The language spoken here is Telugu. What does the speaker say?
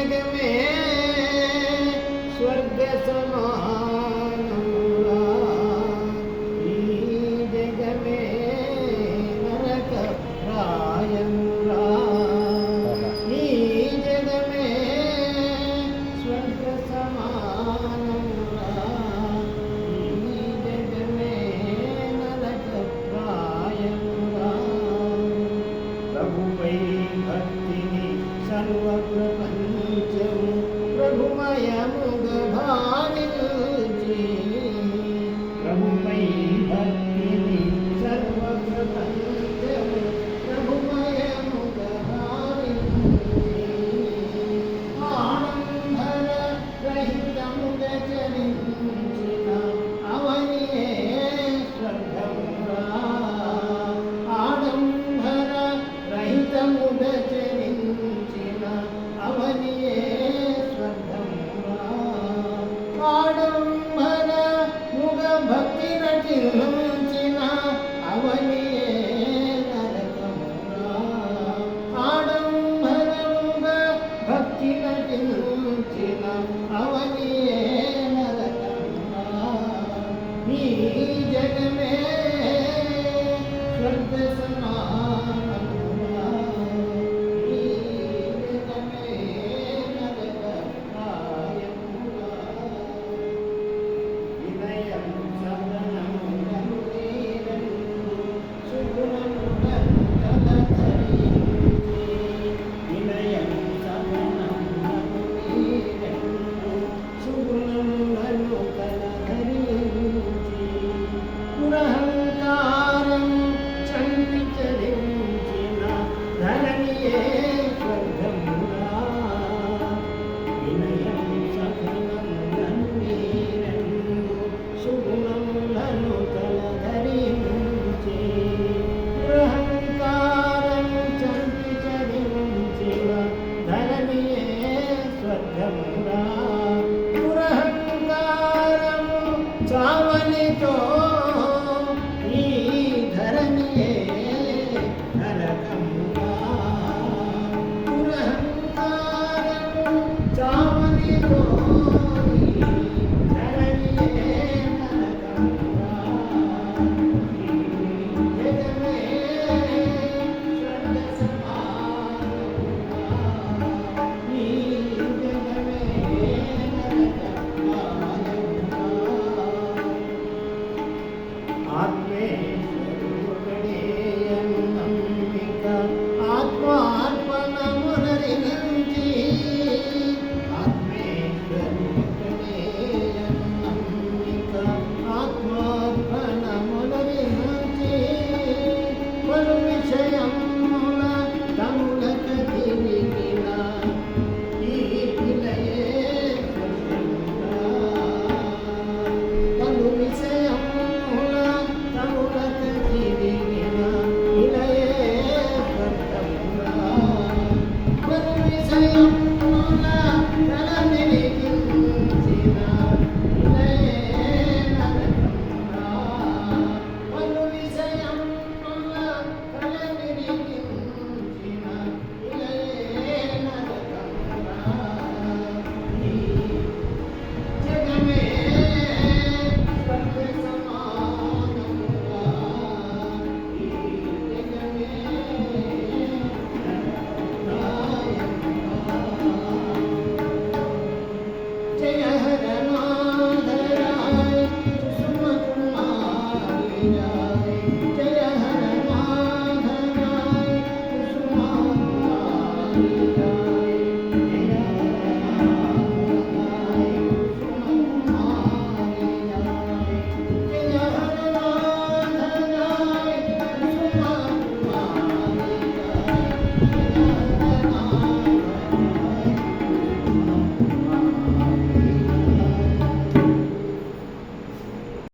జగమే స్వర్గ సమానమురా నటించిన అవని ఆడంబరంగా భక్తి నటించిన అవని ఈ జగమే స్వర్గ يمنع ಆತ್ಮ